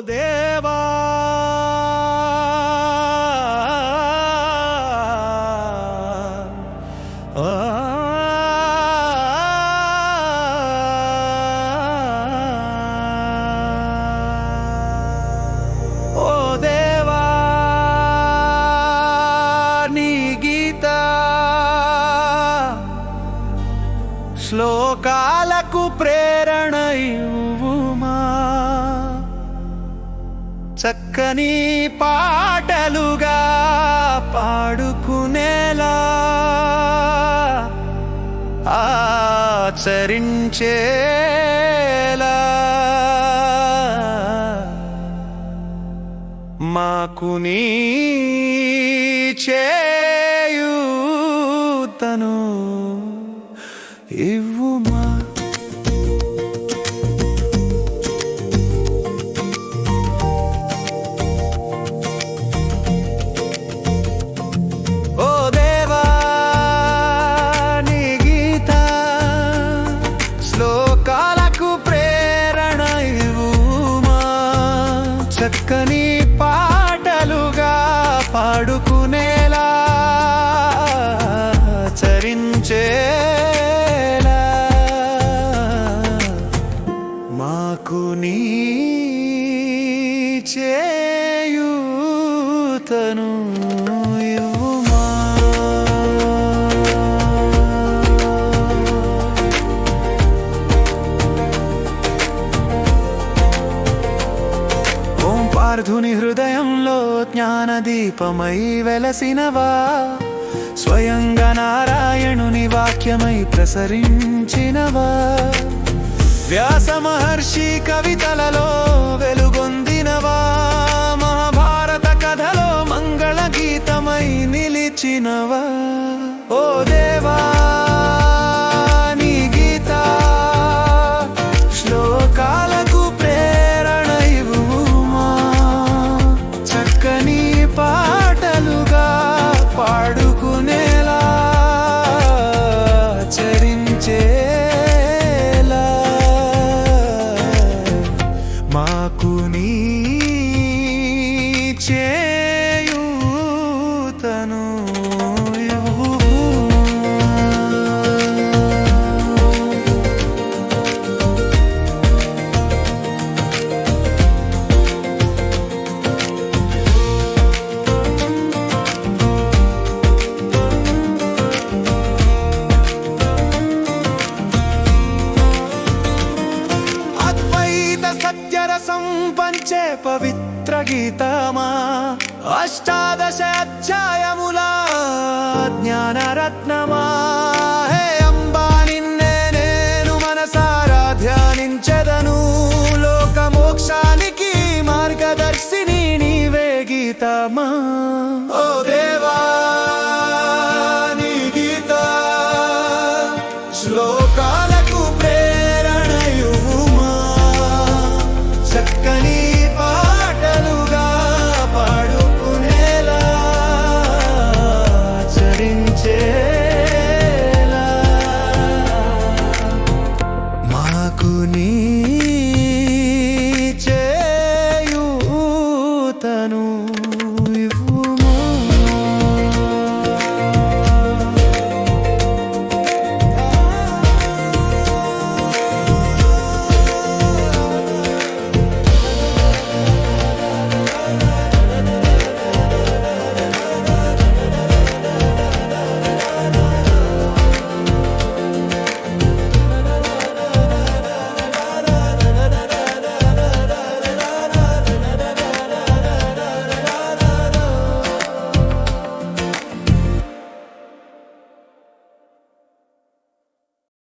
దేవా. శ్లోకాలకు ప్రేరణ ఇవ్వుమా? చక్కని పాటలుగా పాడుకునేలా ఆచరించేలా. మాకు నీ చేయూతను. చక్కని పాటలుగా పాడుకునేలా చరించేలా. మాకు నీ చేయుతను ఇవ్వ జ్ఞానదీపమై వెలసినవా? స్వయంగా నారాయణుని వాక్యమై ప్రసరించినవా? వ్యాస మహర్షి కవితలలో వెలుగొందినవా? మహాభారత కథలో మంగళ గీతమై నిలిచినవా? ఓ దేవా అష్టాదశ అధ్యాయముల జ్ఞానరత్నమా?